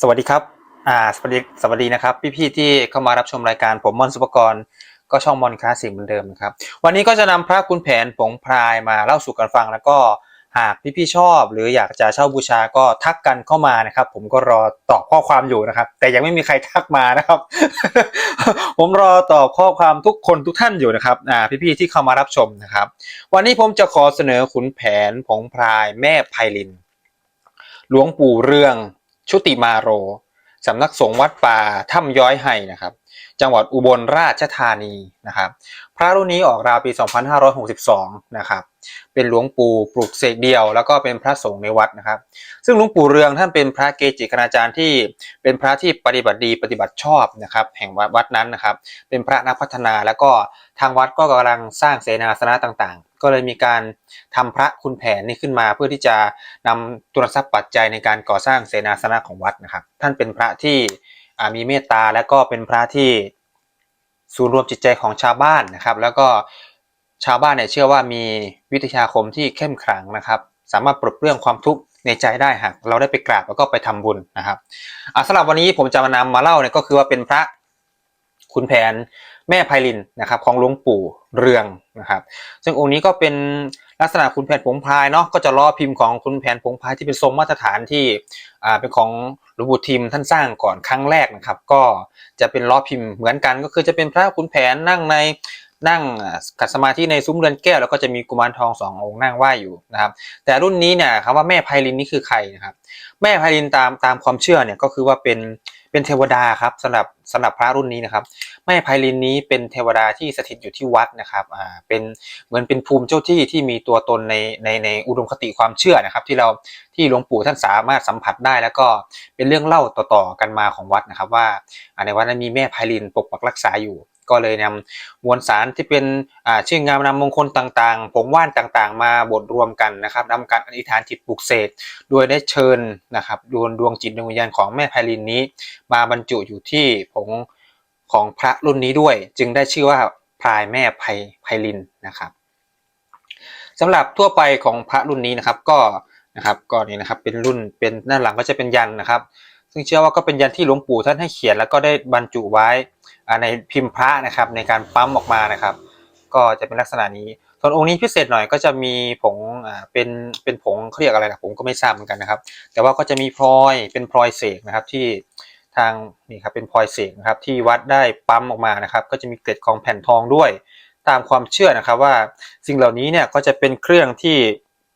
สวัสดีครับ อ่า สวัสดี สวัสดีนะครับ พี่ๆ ที่เข้ามารับชมรายการผมมอนสุปกรณ์ก็ช่องมอนคลาสสิกเหมือนเดิมนะครับ วันนี้ก็จะนำพระคุณแผนผงพรายมาเล่าสู่กันฟัง แล้วก็หากพี่ๆ ชอบ หรืออยากจะเช่าบูชาก็ทักกันเข้ามานะครับ ผมก็รอตอบข้อความอยู่นะครับ แต่ยังไม่มีใครทักมานะครับ ผมรอตอบข้อความทุกคนทุกท่านอยู่นะครับ อ่า พี่ๆ ที่เข้ามารับชมนะครับ วันนี้ผมจะขอเสนอขุนแผนผงพรายแม่ไพลิน หลวงปู่เรือง ชุติมาโรสำนักสงฆ์วัดป่าถ้ำย้อยไห่นะครับ จังหวัดอุบลราชธานีนะครับ พระรุ่นนี้ออกราวปี 2562 นะครับ เป็นหลวงปู่ปลูกเสกเดียว แล้วก็เป็นพระสงฆ์ในวัดนะครับ ซึ่งหลวงปู่เรืองท่านเป็นพระเกจิคณาจารย์ที่เป็นพระที่ปฏิบัติดีปฏิบัติชอบนะครับ แห่งวัดวัดนั้นนะครับ เป็นพระนักพัฒนาแล้วก็ทางวัดก็กำลังสร้างเสนาสนะต่างๆ ก็เลยมีการทำพระคุณแผนนี้ขึ้นมา เพื่อที่จะนำทุนทรัพย์ปัจจัยในการก่อสร้างเสนาสนะของวัดนะครับ ท่านเป็นพระที่ มีเมตตาและก็เป็นพระที่ศูนย์รวมจิตใจของชาวบ้านนะครับ แล้วก็ชาวบ้านเนี่ยเชื่อว่ามีวิทยาคมที่เข้มขลังนะครับ สามารถปลดเปลื้องความทุกข์ในใจได้หากเราได้ไปกราบแล้วก็ไปทำบุญนะครับสำหรับวันนี้ผมจะมานำมาเล่าเนี่ยก็คือว่าเป็นพระคุณแผนแม่ไพลินนะครับ ของหลวงปู่เรืองนะครับ ซึ่งองค์นี้ก็เป็น ลักษณะคุณแผนผงพายเนาะก็จะล้อพิมพ์ของคุณแผนผงพายที่เป็นทรงมาตรฐานที่อ่าเป็นของหลวงปู่ทิมท่านสร้างก่อนครั้งแรกนะครับ ก็จะเป็นล้อพิมพ์เหมือนกัน ก็คือจะเป็นพระคุณแผนนั่งในนั่งขัดสมาธิในซุ้มเรือนแก้วแล้วก็จะมีกุมารทองสององค์นั่งไหว้อยู่นะครับ แต่รุ่นนี้เนี่ยคำว่าแม่ไพลินนี่คือใครนะครับ แม่ไพลินตามตามความเชื่อเนี่ยก็คือว่าเป็น เป็นเทวดาครับสำหรับสำหรับพระรุ่นนี้นะครับแม่ไพลินนี้เป็นเทวดาที่สถิตอยู่ที่วัดนะครับอ่าเป็นเหมือนเป็นภูมิเจ้าที่ที่มีตัวตนในในในอุดมคติความเชื่อนะครับ ที่เราที่หลวงปู่ท่านสามารถสัมผัสได้ แล้วก็เป็นเรื่องเล่าต่อๆกันมาของวัดนะครับ ว่าในวัดนั้นมีแม่ไพลินปกปักรักษาอยู่ ก็เลยนำมวลสารที่เป็นชื่องามนามงคลต่างๆ ผงว่านต่างๆ มาบดรวมกันนะครับนำการอธิษฐานจิตปลุกเสกโดยได้เชิญนะครับดวงดวงจิตดวงวิญญาณของแม่ไพลินนี้ มาบรรจุอยู่ที่ผงของพระรุ่นนี้ด้วย จึงได้ชื่อว่าพลายแม่ไพไพลินนะครับสำหรับทั่วไปของพระรุ่นนี้นะครับก็นะครับก็นี่นะครับเป็นรุ่นเป็นด้านหลังก็จะเป็นยันนะครับ ซึ่งเชื่อว่าก็เป็นยันที่หลวงปู่ท่านให้เขียนแล้วก็ได้บรรจุไว้ ในพิมพ์พระนะครับในการปั๊มออกมานะครับ ก็จะเป็นลักษณะนี้ส่วนองค์นี้พิเศษหน่อยก็จะมีผงอ่าเป็นเป็นผงเขาเรียกอะไรนะผมก็ไม่ทราบเหมือนกันนะครับ แต่ว่าก็จะมีพลอยเป็นพลอยเสกนะครับที่ทางนี่ครับเป็นพลอยเสกนะครับที่วัดได้ปั๊มออกมานะครับ ก็จะมีเกล็ดของแผ่นทองด้วยตามความเชื่อนะครับว่าสิ่งเหล่านี้เนี่ยก็จะเป็นเครื่องที่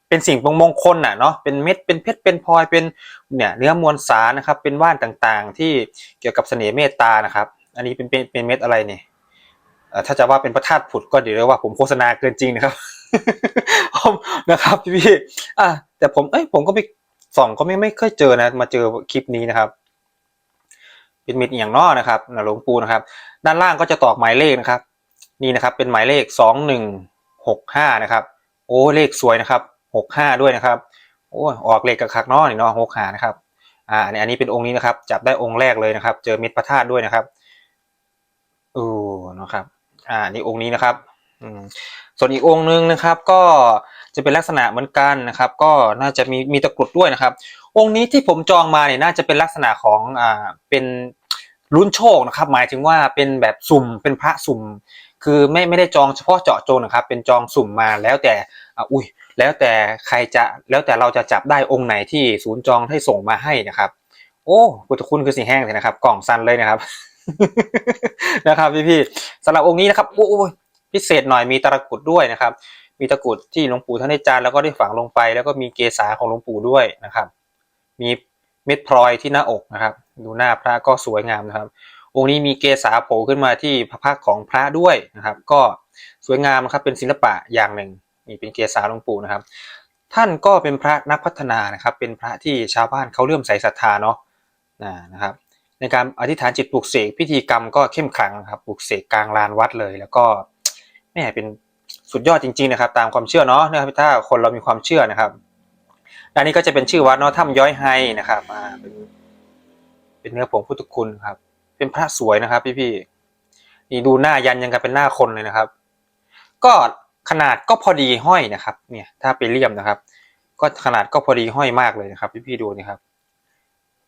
เป็นสิ่งมงคลน่ะเนาะเป็นเม็ดเป็นเพชรเป็นพลอยเป็นเนี่ยเนื้อมวลสารนะครับเป็นว่านต่างๆ ที่เกี่ยวกับเสน่ห์เมตตานะครับ อันนี้เป็นเป็นเป็นเม็ดอะไรเนี่ยถ้าจะว่าเป็นพระธาตุผุดก็เดี๋ยวเรียกว่าผมโฆษณาเกินจริงนะครับนะครับพี่ๆอะแต่ผมเอ้ยผมก็ไปส่องก็ไม่ไม่เคยเจอนะ มาเจอคลิปนี้นะครับ เป็นเม็ดอย่างนอนะครับหลวงปู่นะครับ ด้านล่างก็จะตอกหมายเลขนะครับ นี่นะครับเป็นหมายเลขสองหนึ่งหกห้านะครับ โอ้เลขสวยนะครับหกห้าด้วยนะครับโอ้ออกเลขกับคักนอนี่เนาะหกหานะครับอ่าอันนี้อันนี้เป็นองค์นี้นะครับ จับได้องค์แรกเลยนะครับ เจอเม็ดพระธาตุด้วยนะครับ โอ้นะครับ อ่านี่องค์นี้นะครับอืมส่วนอีกองค์นึงนะครับ ก็จะเป็นลักษณะเหมือนกันนะครับ ก็น่าจะมีมีตะกรุดด้วยนะครับ องค์นี้ที่ผมจองมาเนี่ยน่าจะเป็นลักษณะของอ่าเป็นลุ้นโชคนะครับ หมายถึงว่าเป็นแบบสุ่มเป็นพระสุ่ม คือไม่ไม่ได้จองเฉพาะเจาะจงนะครับ เป็นจองสุ่มมาแล้วแต่อุ้ยแล้วแต่ใครจะแล้วแต่เราจะจับได้องค์ไหนที่ศูนย์จองให้ส่งมาให้นะครับ โอ้พุทธคุณคือสีแห้งเลยนะครับ กล่องซันเลยนะครับ นะครับพี่ๆสำหรับองค์นี้นะครับโอ้โอ้พิเศษหน่อยมีตะกรุดด้วยนะครับ มีตะกรุดที่หลวงปู่ท่านได้จานแล้วก็ได้ฝังลงไป แล้วก็มีเกศาของหลวงปู่ด้วยนะครับ มีเม็ดพลอยที่หน้าอกนะครับ ดูหน้าพระก็สวยงามนะครับ องค์นี้มีเกศาโผล่ขึ้นมาที่พระพักของพระด้วยนะครับ ก็สวยงามนะครับเป็นศิลปะอย่างหนึ่งนี่เป็นเกศาหลวงปู่นะครับ ท่านก็เป็นพระนักพัฒนานะครับ เป็นพระที่ชาวบ้านเขาเลื่อมใสศรัทธาเนาะนะครับ ในการอธิษฐานจิตปลุกเสกพิธีกรรมก็เข้มขลังครับปลุกเสกกลางลานวัดเลย แล้วก็แม่เป็นสุดยอดจริงๆนะครับ ตามความเชื่อเนาะนะครับถ้าคนเรามีความเชื่อนะครับด้านนี้ก็จะเป็นชื่อวัดเนาะถ้ำย้อยไฮนะครับอ่าเป็นเป็นเนื้อผงพุทธคุณครับ เป็นพระสวยนะครับ พี่ๆนี่ดูหน้ายันยังกับเป็นหน้าคนเลยนะครับ ก็ขนาดก็พอดีห้อยนะครับ เนี่ย ถ้าไปเลี่ยมนะครับ ก็ขนาดก็พอดีห้อยมากเลยนะครับ พี่ๆดูนี่ครับ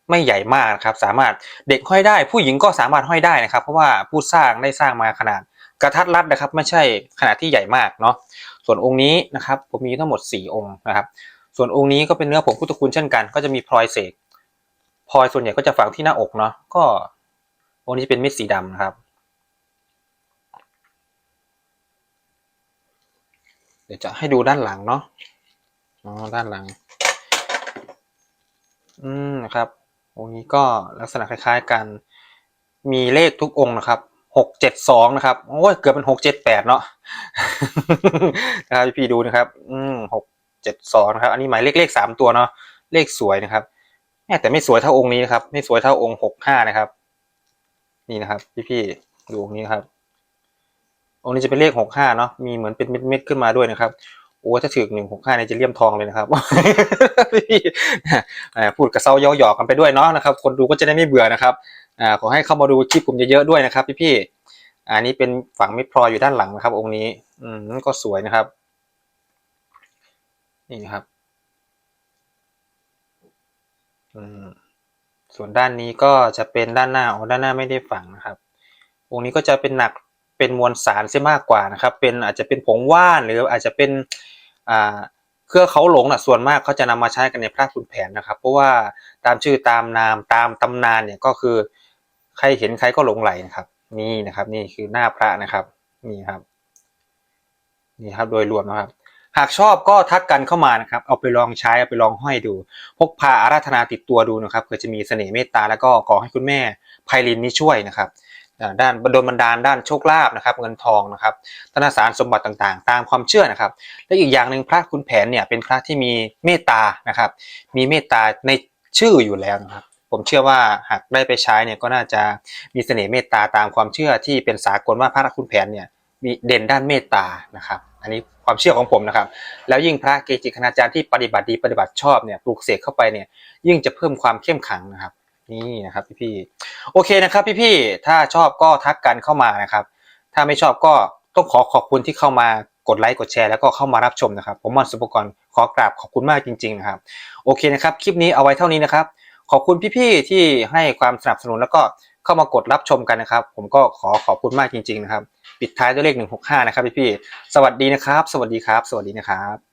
ไม่ใหญ่มากนะครับ สามารถเด็กห้อยได้ ผู้หญิงก็สามารถห้อยได้นะครับ เพราะว่าผู้สร้างได้สร้างมาขนาดกระทัดรัดนะครับ ไม่ใช่ขนาดที่ใหญ่มากเนาะส่วนองค์นี้นะครับผมมีทั้งหมด 4 องค์นะครับ ส่วนองค์นี้ก็เป็นเนื้อผงพุทธคุณเช่นกัน ก็จะมีพลอยเสกพลอยส่วนใหญ่ก็จะฝังที่หน้าอกเนาะก็องค์นี้จะเป็นเม็ดสีดำนะครับเดี๋ยวจะให้ดูด้านหลังเนาะอ๋อด้านหลัง อืมนะครับ องค์นี้ก็ลักษณะคล้าย ๆกัน มีเลขทุกองค์นะครับหกเจ็ดสองนะครับโอ้ยเกือบเป็นหกเจ็ดแปดเนาะนะครับพี่ดูนะครับ อืมหกเจ็ดสองนะครับ อันนี้หมายเลขเลขสามตัวเนาะเลขสวยนะครับแต่ไม่สวยเท่าองค์นี้นะครับ ไม่สวยเท่าองค์หกห้านะครับ นี่นะครับ พี่ๆดูองค์นี้นะครับองค์นี้จะเป็นเลขหกห้าเนาะมีเหมือนเป็นเม็ดๆขึ้นมาด้วยนะครับ โอ้ถ้าถึงหนึ่งหกห้าเนี่ยจะเลี่ยมทองเลยนะครับพี่อ่าพูดกระเซ้าเย้าหยอกกันไปด้วยเนาะนะครับ คนดูก็จะได้ไม่เบื่อนะครับอขอให้เข้ามาดูคลิปผมเยอะๆด้วยนะครับ พี่ๆอันนี้เป็นฝั่งเม็ดพลอยอยู่ด้านหลังนะครับ องค์นี้ อืมก็สวยนะครับ นี่นะครับ อืมส่วนด้านนี้ก็จะเป็นด้านหน้าอ๋อด้านหน้าไม่ได้ฝังนะครับ องค์นี้ก็จะเป็นหนัก เป็นมวลสารเสียมากกว่านะครับ เป็นอาจจะเป็นผงว่านหรืออาจจะเป็นอ่าเครือเขาหลงนะส่วนมากเขาจะนำมาใช้กันในพระคุณแผนนะครับ เพราะว่าตามชื่อตามนามตามตำนานเนี่ยก็คือใครเห็นใครก็หลงไหลนะครับนี่นะครับนี่คือหน้าพระนะครับนี่ครับนี่ครับโดยรวมนะครับ หากชอบก็ทักกันเข้ามานะครับ เอาไปลองใช้เอาไปลองห้อยดู พกพาอาราธนาติดตัวดูนะครับเผื่อจะมีเสน่ห์เมตตาแล้วก็ขอให้คุณแม่ไพลินนี่ช่วยนะครับ ด้านบดลบันดาลด้านโชคลาภนะครับ เงินทองนะครับธนสารสมบัติต่างๆ ตามความเชื่อนะครับ และอีกอย่างหนึ่งพระคุณแผนเนี่ยเป็นพระที่มีเมตตานะครับ มีเมตตาในชื่ออยู่แล้วนะครับ ผมเชื่อว่าหากได้ไปใช้เนี่ยก็น่าจะมีเสน่ห์เมตตาตามความเชื่อที่เป็นสากลว่าพระคุณแผนเนี่ยมีเด่นด้านเมตตานะครับ อันนี้ความเชื่อของผมนะครับ แล้วยิ่งพระเกจิคณาจารย์ที่ปฏิบัติดีปฏิบัติชอบเนี่ยปลูกเสกเข้าไปเนี่ยยิ่งจะเพิ่มความเข้มขังนะครับ นี่นะครับพี่ๆโอเคนะครับพี่ๆถ้าชอบก็ทักกันเข้ามานะครับ ถ้าไม่ชอบก็ต้องขอขอบคุณที่เข้ามากดไลค์กดแชร์แล้วก็เข้ามารับชมนะครับ ผมมอนสุปกรณ์ขอกราบขอบคุณมากจริง ๆ นะครับ โอเคนะครับ คลิปนี้เอาไว้เท่านี้นะครับ ขอบคุณพี่ๆที่ให้ความสนับสนุนแล้วก็เข้ามากดรับชมกันนะครับ ผมก็ขอขอบคุณมากจริง ๆ นะครับ ปิดท้ายด้วยเลข165นะครับพี่ๆสวัสดีนะครับ สวัสดีครับ สวัสดีนะครับ